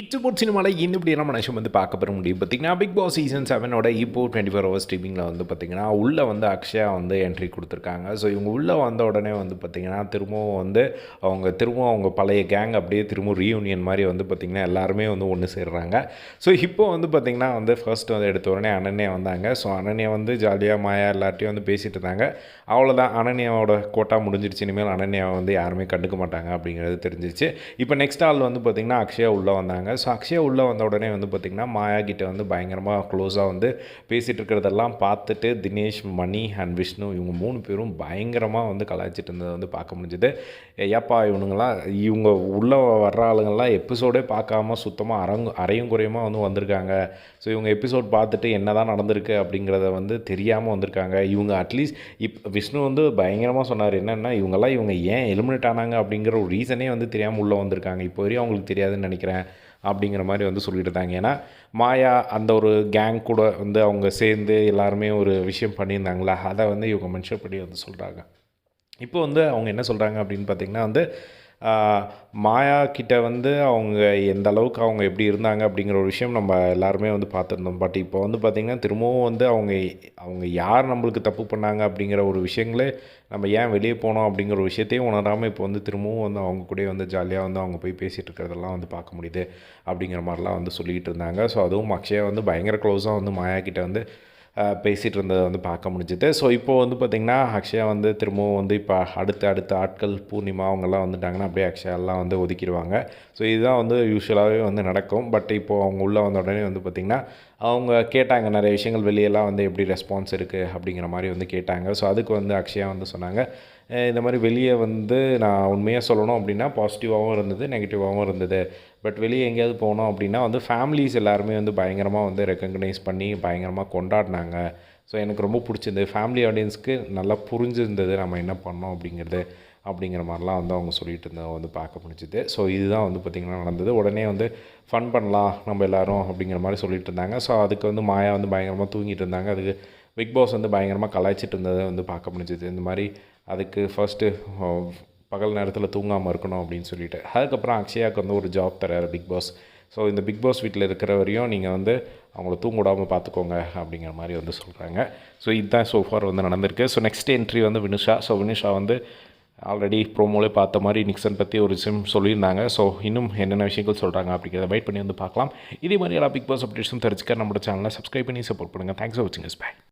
இச்சபோட் சினிமாவில் இன்னும் இப்படி என்ன மனுஷன் வந்து பார்க்க பெற முடியும். பார்த்தீங்கன்னா பிக் பாஸ் சீசன் செவனோட இப்போ டுவெண்ட்டி ஃபோர் ஹவர்ஸ் ஸ்ட்ரீமிங்கில் வந்து பார்த்திங்கன்னா உள்ளே வந்து அக்ஷயா வந்து என்ட்ரி கொடுத்துருக்காங்க. ஸோ இவங்க உள்ளே வந்த உடனே வந்து பார்த்திங்கன்னா திரும்பவும் வந்து அவங்க திரும்பவும் அவங்க பழைய கேங் அப்படியே திரும்பவும் ரீயூனியன் மாதிரி வந்து பார்த்திங்கன்னா எல்லாருமே வந்து ஒன்று சேர்றாங்க. ஸோ இப்போ வந்து பார்த்திங்கன்னா வந்து ஃபர்ஸ்ட் வந்து எடுத்த உடனே அனன்யா வந்தாங்க. ஸோ அனன்யா வந்து ஜாலியாக மாயா எல்லார்ட்டையும் வந்து பேசிகிட்டு இருந்தாங்க. அவ்வளோதான் அனன்யாவோட கோட்டா முடிஞ்சிருச்சு. இனிமேல் அனன்யாவை வந்து யாருமே கண்டுக்க மாட்டாங்க அப்படிங்கிறது தெரிஞ்சிச்சு இப்போ நெக்ஸ்ட் ஆள் வந்து பார்த்திங்கன்னா அக்ஷயா உள்ளே வந்தாங்க. ஸோ அக்ஷயா உள்ளே வந்த உடனே வந்து பார்த்திங்கன்னா மாயா கிட்ட வந்து பயங்கரமாக க்ளோஸாக வந்து பேசிகிட்டு இருக்கிறதெல்லாம் பார்த்துட்டு தினேஷ் மணி அண்ட் விஷ்ணு இவங்க மூணு பேரும் பயங்கரமாக வந்து கலாய்ச்சிட்டு இருந்ததை வந்து பார்க்க முடிஞ்சுது. ஏப்பா இவனுங்களாம் இவங்க உள்ளே வர்ற ஆளுங்கள்லாம் எபிசோடே பார்க்காம சுத்தமாக அரங்கு அரையும் குறையுமா வந்து வந்திருக்காங்க. ஸோ இவங்க எபிசோட் பார்த்துட்டு என்ன தான் நடந்திருக்கு அப்படிங்கிறத வந்து தெரியாமல் வந்திருக்காங்க. இவங்க அட்லீஸ்ட் இப் விஷ்ணு வந்து பயங்கரமாக சொன்னார் என்னென்னா இவங்கெல்லாம் இவங்க ஏன் எலிமினேட் ஆனாங்க? அப்படிங்கிற ஒரு ரீசனே வந்து தெரியாமல் உள்ளே வந்திருக்காங்க. இப்போ வரையும் அவங்களுக்கு தெரியாதுன்னு நினைக்கிறேன். அப்படிங்கிற மாதிரி வந்து சொல்லிட்டு இருந்தாங்க. ஏன்னா மாயா அந்த ஒரு கேங் கூட வந்து அவங்க சேர்ந்து எல்லாருமே ஒரு விஷயம் பண்ணியிருந்தாங்களா? அதை வந்து இவங்க மென்ஷன் பண்ணி வந்து சொல்கிறாங்க இப்போ வந்து அவங்க என்ன சொல்கிறாங்க அப்படின்னு பார்த்திங்கன்னா வந்து மாயா கிட்ட வந்து அவங்க எந்த அளவுக்கு அவங்க எப்படி இருந்தாங்க அப்படிங்கிற ஒரு விஷயம் நம்ம எல்லாருமே வந்து பார்த்துருந்தோம். பட் இப்போ வந்து பார்த்திங்கன்னா திரும்பவும் வந்து அவங்க அவங்க யார் நம்மளுக்கு தப்பு பண்ணாங்க அப்படிங்கிற ஒரு விஷயங்களே நம்ம ஏன் வெளியே போனோம் அப்படிங்கிற ஒரு விஷயத்தையும் உணராமல் இப்போ வந்து திரும்பவும் வந்து அவங்க கூட வந்து ஜாலியாக வந்து அவங்க போய் பேசிகிட்டு இருக்கிறதெல்லாம் வந்து பார்க்க முடியுது அப்படிங்கிற மாதிரிலாம் வந்து சொல்லிகிட்டு இருந்தாங்க. ஸோ அதுவும் அக்ஷயா வந்து பயங்கர க்ளோஸாக வந்து மாயா கிட்ட வந்து பேசிகிட்டு இருந்ததை வந்து பார்க்க முடிஞ்சுது. ஸோ இப்போது வந்து பார்த்திங்கன்னா அக்ஷயா வந்து திரும்பவும் வந்து இப்போ அடுத்த அடுத்த ஆட்கள் பூர்ணிமா அவங்கெல்லாம் வந்துட்டாங்கன்னா அப்படியே அக்ஷயாலாம் எல்லாம் வந்து ஒதுக்கிடுவாங்க. ஸோ இதுதான் வந்து யூஸ்வலாகவே வந்து நடக்கும். பட் இப்போது அவங்க உள்ளே வந்த உடனே வந்து பார்த்திங்கன்னா அவங்க கேட்டாங்க நிறைய விஷயங்கள் வெளியெல்லாம் வந்து எப்படி ரெஸ்பான்ஸ் இருக்குது அப்படிங்கிற மாதிரி வந்து கேட்டாங்க. ஸோ அதுக்கு வந்து அக்ஷயா வந்து சொன்னாங்க இந்த மாதிரி வெளியே வந்து நான் உண்மையாக சொல்லணும் அப்படின்னா பாசிட்டிவாகவும் இருந்தது நெகட்டிவாகவும் இருந்தது. பட் வெளியே எங்கேயாவது போனோம் அப்படின்னா வந்து ஃபேமிலிஸ் எல்லாருமே வந்து பயங்கரமாக வந்து ரெக்கக்னைஸ் பண்ணி பயங்கரமாக கொண்டாடினாங்க. ஸோ எனக்கு ரொம்ப பிடிச்சிருந்தது. ஃபேமிலி ஆடியன்ஸ்க்கு நல்லா புரிஞ்சிருந்தது நம்ம என்ன பண்ணோம் அப்படிங்கிறது அப்படிங்கிற மாதிரிலாம் வந்து அவங்க சொல்லிட்டு இருந்ததை வந்து பார்க்க முடிஞ்சுது. ஸோ இதுதான் வந்து பார்த்திங்கன்னா நடந்தது. உடனே வந்து ஃபன் பண்ணலாம் நம்ம எல்லோரும் அப்படிங்கிற மாதிரி சொல்லிட்டு இருந்தாங்க. ஸோ அதுக்கு வந்து மாயா வந்து பயங்கரமாக தூங்கிட்டு இருந்தாங்க. அதுக்கு பிக் பாஸ் வந்து பயங்கரமாக கலாய்ச்சிட்டு இருந்ததை வந்து பார்க்க முடிஞ்சுது. இந்த மாதிரி அதுக்கு ஃபஸ்ட்டு பகல் நேரத்தில் தூங்காமல் இருக்கணும் அப்படின்னு சொல்லிட்டு. அதுக்கப்புறம் அக்ஷயாவுக்கு வந்து ஒரு ஜாப் தராரு பிக் பாஸ் ஸோ இந்த பிக் பாஸ் வீட்டில் இருக்கிற வரையும் நீங்கள் வந்து அவங்கள தூங்க விடாமல் பார்த்துக்கோங்க அப்படிங்கிற மாதிரி வந்து சொல்கிறாங்க ஸோ இதுதான் சோஃபார் வந்து நடந்திருக்கு. ஸோ நெக்ஸ்ட் என்ட்ரி வந்து வினுஷா. ஸோ வினுஷா வந்து ஆல்ரெடி ப்ரோமோலே பார்த்த மாதிரி நிக்சன் பற்றி ஒரு விஷயம் சொல்லியிருந்தாங்க. ஸோ இன்னும் என்னென்ன விஷயங்கள் சொல்கிறாங்க அப்படிங்கிறத வெயிட் பண்ணி வந்து பார்க்கலாம். இதே மாதிரி எல்லா பிக் பாஸ் அப்டேட்ஸும் தெரிஞ்சுக்க நம்மளோட சேனலை சப்ஸ்கிரைப் பண்ணி சப்போர்ட் பண்ணுங்கள் தேங்க்ஸ் ஃபார் வாட்சிங் பை